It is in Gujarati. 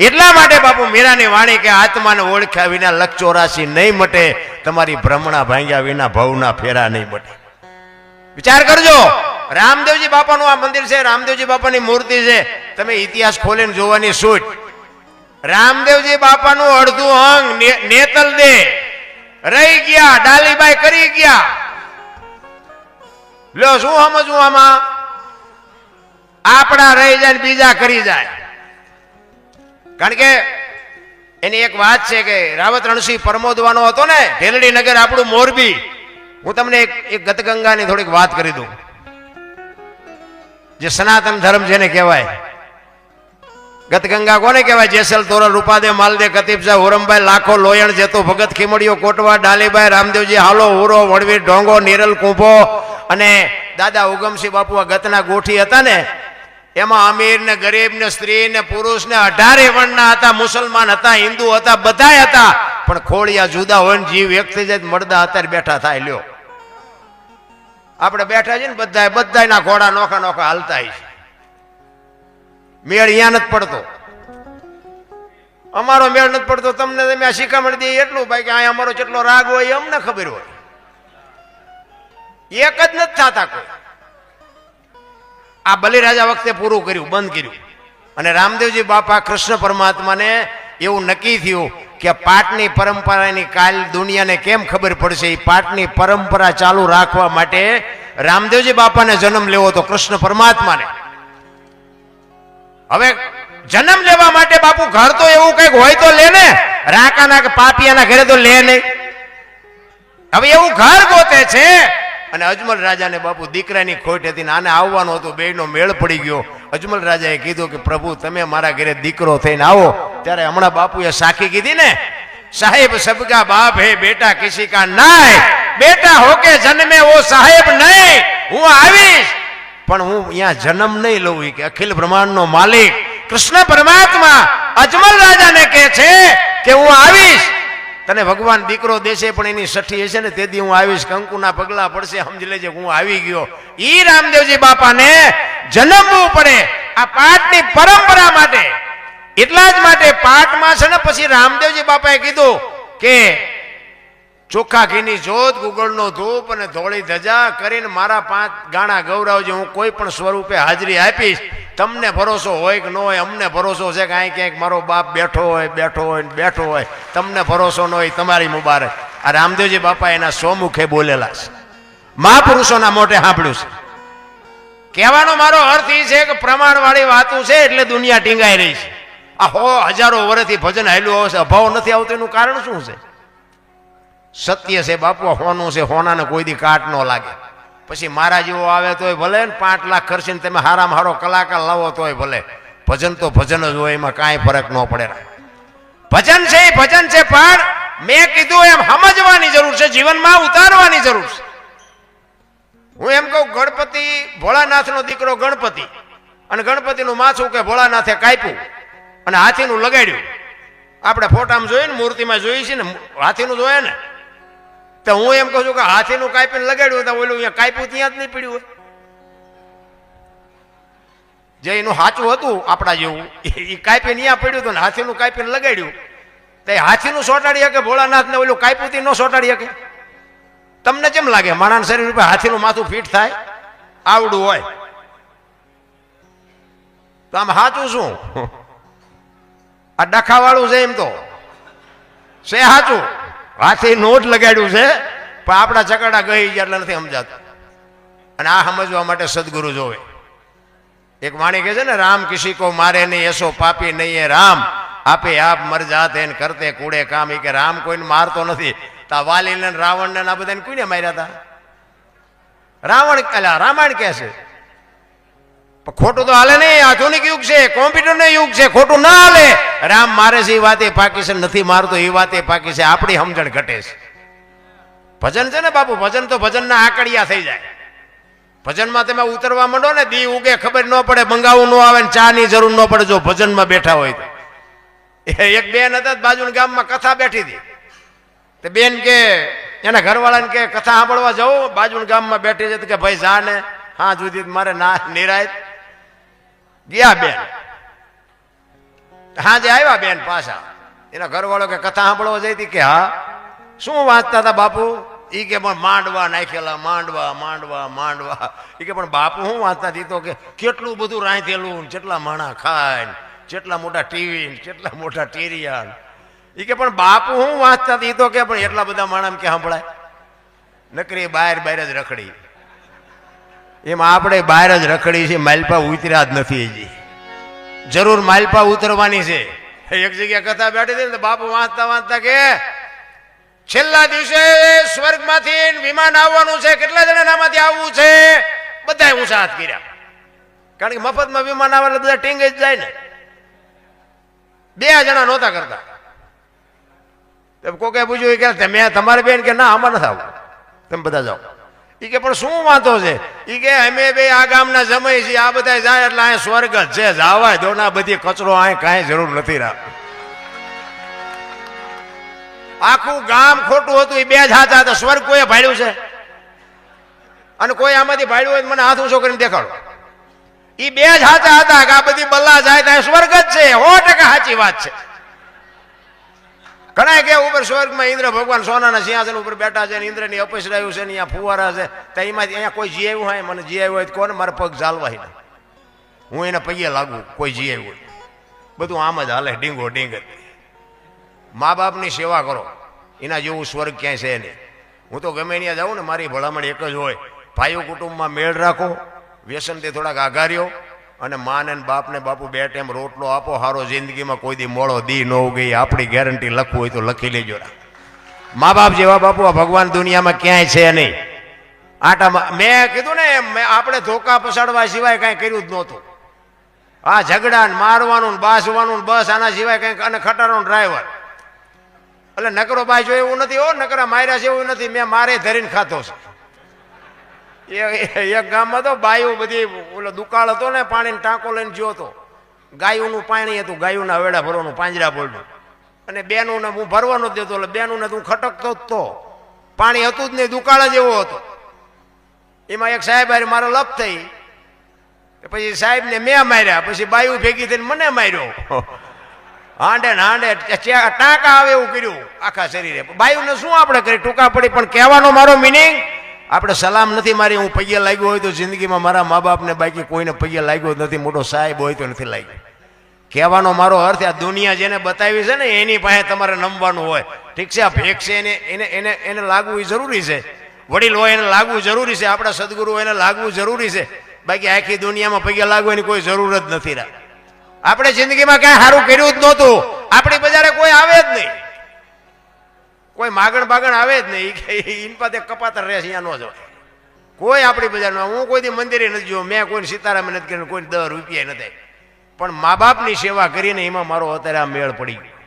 એટલા માટે બાપુ મીરાની વાણી કે આત્માને ઓળખ્યા વિના લક્ષ ચોરાશી નહીં મટે, તમારી ભ્રમણા ભાંગ્યા વિના ભવના ફેરા નહીં મટે. વિચાર કરજો, રામદેવજી બાપાનું આ મંદિર છે, રામદેવજી બાપાની મૂર્તિ છે. તમે ઇતિહાસ ખોલીને જોવાની સૂટ રામદેવજી બાપાનું અડધું અંગ નેતલ દે. રહી ગયા, ડાલીબાઈ કરી ગયા. લ્યો, શું સમજવું આમાં? આપણા રહી જાય બીજા કરી જાય. કારણ કે એની એક વાત છે કે રાવત રણસિંહ પરમોદવાનો હતો ને ઢેલડી નગર આપણું મોરબી. હું તમને એક ગતગંગાની થોડીક વાત કરી દઉં. જે સનાતન ધર્મ જેને કહેવાય. ગતગંગા કોને કહેવાય? જેસલ તોરલ રૂપાદે માલદે કતીબ સાહેબ હુરમભાઈ, લાખો, લોયણ, જેતો ભગત ખીમડીઓ કોટવા ડાલીભાઈ રામદેવજી, હાલો, હુરો વડવીર ઢોંગો, નિરલ, કુંભો અને દાદા ઉગમસિંહ બાપુ આ ગતના ગોઠી હતા ને એમાં અમીર ને ગરીબ ને સ્ત્રી ને પુરુષ ને અઢારે વર્ણના હતા, મુસલમાન હતા, હિન્દુ હતા, બધાય હતા. પણ ખોળિયા જુદા હોય ને જીવ એક મળદા અત્યારે બેઠા થાય, લ્યો. આપણે બેઠા છીએ ને બધા બધાયના ઘોડા નોખા નોખા હાલતા છે. મેળ અહીંયા નથી પડતો. અમારો મેળ નથી પડતો. તમને તમે આ શિખામણ દઈએ એટલું, ભાઈ કે અહીંયા અમારો જેટલો રાગ હોય અમને ખબર હોય. એક જ નથી થતા કોઈ. આ બલિરાજા વખતે પૂરું કર્યું, બંધ કર્યું. અને રામદેવજી બાપા કૃષ્ણ પરમાત્માને એવું નક્કી થયું કે પાટની પરંપરાની કાલ દુનિયાને કેમ ખબર પડશે? એ પાટની પરંપરા ચાલુ રાખવા માટે રામદેવજી બાપાને જન્મ લેવો હતો કૃષ્ણ પરમાત્માને. હવે જન્મ લેવા માટે બાપુ ઘર તો એવું કંઈક હોય તો લે ને. રાકાના પાપિયાના ઘરે તો લે નહીં. હવે એવું ઘર ગોતે છે અને અજમલ રાજાને બાપુ દીકરાની ખોટ હતી આને આવવાનું હતું, બેયનો મેળ પડી ગયો. અજમલ રાજાએ કીધું કે, પ્રભુ, તમે મારા ઘરે દીકરો થઈને આવો. ત્યારે હમણાં બાપુએ સાખી કીધી ને, સાહેબ, સબકા બાપ હે, બેટા કિસી કા નાય. બેટા હોકે જન્મે ઓ સાહેબ નહીં. હું આવીશ. પણ હું અહીંયા જન્મ નહીં લઉં કે અખિલ બ્રહ્માંડનો માલિક. કૃષ્ણ પરમાત્મા અજમલ રાજાને કહે છે કે, હું આવીશ. તને ભગવાન દીકરો દેશે, પણ એની સઠી હશે ને, તેથી હું આવીશ કંકુના પગલા પડશે, સમજી લેજે, હું આવી ગયો. ઈ રામદેવજી બાપાને જન્મવું પડે આ પાઠની પરંપરા માટે. એટલા જ માટે પાઠમાં છે ને, પછી રામદેવજી બાપાએ કીધું કે ચોખ્ખા ઘીની જોત, ગુગળનો ધૂપ અને ધોળી ધજા કરીને મારા પાંચ ગાણા ગૌરવજી, હું કોઈ પણ સ્વરૂપે હાજરી આપીશ. તમને ભરોસો હોય કે ન હોય, અમને ભરોસો છે કે અહીં ક્યાંક મારો બાપ બેઠો હોય બેઠો હોય બેઠો હોય, તમને ભરોસો ન હોય તમારી મુબારક. આ રામદેવજી બાપા એના સોમુખે બોલેલા છે. મહાપુરુષોના મોઢે સાંભળ્યું છે. કહેવાનો મારો અર્થ એ છે કે પ્રમાણવાળી વાતું છે એટલે દુનિયા ટીંગાઈ રહી છે. આ હો હજારો વર્ષથી ભજન હાલ્યું છે, અભાવ નથી આવતો, એનું કારણ શું છે? સત્ય છે બાપુ હોનું છે, હોનાને કોઈ દી કાટ ન લાગે. પછી મારા જેવો આવે તોય ભલે ને પાંચ લાખ ખર્ચીને તમે હારામાં હારો કલાકાર લાવો તોય ભલે. ભજન તો ભજન જ હોય, એમાં કાંઈ ફરક ન પડે. ભજન છે ભજન છે, પણ મેં કીધું એમ સમજવાની જરૂર છે, જીવનમાં ઉતારવાની જરૂર છે. હું એમ કહું, ગણપતિ ભોળાનાથનો દીકરો ગણપતિ, અને ગણપતિનું માથું કે ભોળાનાથે કાપ્યું અને હાથીનું લગાડ્યું. આપણે ફોટામાં જોઈએ ને, મૂર્તિમાં જોઈએ છે ને, હાથીનું જોઈએ ને? તો હું એમ કહું છું કે હાથીનું કાપીને લગાડ્યું તો ઓલું અહીંયા કાપ્યું ત્યાં જ નહીં પડ્યું હોય. જે એનું સાચું હતું આપણા જેવું, એ કાપીને અહીંયા પડ્યું હતું ને હાથીનું કાપીને લગાડ્યું. તો એ હાથીનું સોટાડી શકે ભોળાનાથને ઓલું કાપ્યું ન સોટાડી શકે? તમને કેમ લાગે માણસ શરીર ઉપર હાથીનું માથું ફીટ થાય? આવડું હોય. તો આમ સાચું શું? આ ડખાવાળું છે એમ તો. છે સાચું હાથી નોટ લગાડ્યું છે, પણ આપણા ચકડા ગઈ ગયા એટલે નથી સમજાતું. અને આ સમજવા માટે સદગુરુ જોવે. એક વાણી કહે છે ને, રામ કિસી કો મારે નહીં, એસો પાપી નહીં એ રામ. આપે આપ મર જાતે ને કરતે કૂડે કામ. એ કે, રામ કોઈને મારતો નથી. તા વાલી ને રાવણ ને આ બધાને કોઈને માર્યા હતા રાવણ રામાયણ કહે છે ખોટું તો હાલે નહીં. આધુનિક યુગ છે, કોમ્પ્યુટરનો યુગ છે, ખોટું ના હાલે. રામ મારે છે એ વાતે પાકી છે નથી મારતો એ વાતે પાકી છે આપણી સમજણ ઘટે છે. ભજન છે ને બાપુ, ભજન તો ભજનના આકડિયા થઈ જાય. ભજનમાં તમે ઉતરવા માંડો ને, દી ઉગે ખબર ન પડે મંગાવવું ન આવે ને ચાની જરૂર ન પડે, જો ભજનમાં બેઠા હોય તો. એક બેન હતા બાજુના ગામમાં કથા બેઠી હતી. તે બેન કે, એના ઘરવાળાને કે, કથા સાંભળવા જવું બાજુના ગામમાં બેઠી છે કે, ભાઈ જા ને, હા જુદી મારે ના નિરાય ગયા બેન. હાજે આવ્યા બેન પાછા. એના ઘરવાળો કે કથા સાંભળવા જઈ હતી કે હા, શું વાંચતા હતા બાપુ? ઈ કે પણ માંડવા નાખેલા, માંડવા માંડવા માંડવા. ઈ કે પણ બાપુ હું વાંચતા હતી? તો કે કેટલું બધું રાંધેલું ને કેટલા માણા ખાય જેટલા મોટા ટીવી કેટલા મોટા ટીરિયા એ કે પણ બાપુ હું વાંચતા હતી? તો કે પણ એટલા બધા માણા કે સાંભળાય. નકરી બહાર બહાર જ રખડી. એમાં આપણે બહાર જ રખડી છે માલપા ઉતર્યા જ નથી હજી. જરૂર માલપા ઉતરવાની છે. એક જગ્યા કથા બેઠી હતી ને બાપુ વાંચતા વાંચતા કે, છેલ્લા દિવસે સ્વર્ગમાંથી વિમાન આવવાનું છે, કેટલા જણા આમાંથી આવવું છે? બધાએ ઊંચા હાથ કર્યા. કારણ કે મફતમાં વિમાન આવે એટલે બધા ટીંગ જ જાય ને. બે જણા નહોતા કરતા. કોકે પૂછ્યું, કે તમે, તમારે બેન કે ના, આમાં નથી આવું તમે બધા જાઓ. કે, પણ શું વાંધો છે? એ કે, અમે બે આ ગામના જમાઈ આ બધા જાય એટલે અહીંયા સ્વર્ગ જ છે. જાવાય દોના બધી કચરો અહીંયા કાંઈ જરૂર નથી રાખ આખું ગામ ખોટું હતું એ બે જ હાથા હતા સ્વર્ગ કોઈએ ભાડ્યું છે? અને કોઈ આમાંથી ભાડ્યું હોય મને હાથ ઊંચો કરીને દેખાડો. એ બે જ હાથા હતા કે આ બધી બલ્લા જાય ત્યાં સ્વર્ગ જ છે. સો ટકા સાચી વાત છે. ઘણા કે ઉપર સ્વર્ગમાં ઇન્દ્ર ભગવાન સોનાના સિંહાસન ઉપર બેઠા છે ઇન્દ્રની અપસરાયું છે અહીંયા ફુવારા છે. તો એમાંથી અહીંયા કોઈ જી આવ્યું હોય? મને જી હોય કોને મારા પગ ચાલવા નહીં. હું એને પૈયે લાગુ, કોઈ જી હોય. બધું આમ જ હાલે, ડીંગો ડીંગ મા બાપની સેવા કરો. એના જેવું સ્વર્ગ ક્યાંય છે નહીં. હું તો ગમે ત્યાં જાઉં ને મારી ભલામણ એક જ હોય. ભાઈઓ કુટુંબમાં મેળ રાખો, વ્યસનથી થોડાક આઘાર્યો. અને માને બાપને બાપુ બે ટાઈમ રોટલો આપો, હારો જિંદગીમાં કોઈ દી મોડો દી ન ઉગી આપણી ગેરંટી લખવું હોય તો લખી લેજો. મા બાપ જેવા બાપુ આ ભગવાન દુનિયામાં ક્યાંય છે નહીં. આટામાં મેં કીધું ને મેં આપણે ધોકા પસાડવા સિવાય કાંઈ કર્યું જ નહોતું. આ ઝઘડા ને મારવાનું ને બાસવાનું બસ આના સિવાય કંઈક અને ખટારો ડ્રાઈવર એટલે નકરો બાઈ જો એવું નથી હો, નકરા માર્યા છે એવું નથી, મેં મારે ધરીને ખાતો છે. એક ગામમાં તો બાયું બધી ઓલો દુકાળ હતો ને, પાણીનો ટાંકો લઈને જ્યો હતો. ગાયુંનું પાણી હતું, ગાયુંના વેડા ભરવાનું, પાંજરા પડ્યું અને બેનું ને હું ભરવાનો જ દેતો, એટલે બેનું તું ખટકતો જ તો. પાણી હતું જ નહીં, દુકાળ જ એવો હતો. એમાં એક સાહેબ હારે મારો લપ થઈ. પછી સાહેબને મેં માર્યા, પછી બાયું ભેગી થઈને મને માર્યો. હાંડે ને હાંડે ટાંકા આવે એવું કર્યું આખા શરીરે. બાયુને શું આપણે કરી? ટૂંકા પડી, પણ કહેવાનો મારો મિનિંગ આપણે સલામ નથી મારી, હું પૈયે લાગ્યો હોય તો જિંદગીમાં મારા મા બાપને બાકી કોઈને પૈયે લાગ્યો નથી, મોટો સાહેબ હોય તો નથી લાગ્યો. કહેવાનો મારો અર્થ આ દુનિયા જેને બતાવી છે ને, એની પાસે તમારે નમવાનું હોય. ઠીક છે, આ ભેગ છે, એને એને એને એને લાગવું એ જરૂરી છે. વડીલ હોય એને લાગવું જરૂરી છે, આપણા સદગુરુ એને લાગવું જરૂરી છે. બાકી આખી દુનિયામાં પૈયા લાગવાની કોઈ જરૂર જ નથી આપણે જિંદગીમાં કાંઈ સારું કર્યું જ નહોતું. આપણી બજારે કોઈ આવે જ નહીં. કોઈ માગણ બાગણ આવે જ નહીં. ઈન પાસે કપાતર રહે છે, અહીંયા ન જવાય. કોઈ આપણી બજારમાં, હું કોઈ દી મંદિરે નથી જોયો મેં કોઈ સીતારામ નથી કર્યું કોઈ દસ રૂપિયા નથી. પણ મા બાપની સેવા કરીને એમાં મારો અત્યારે આ મેળ પડી ગયો.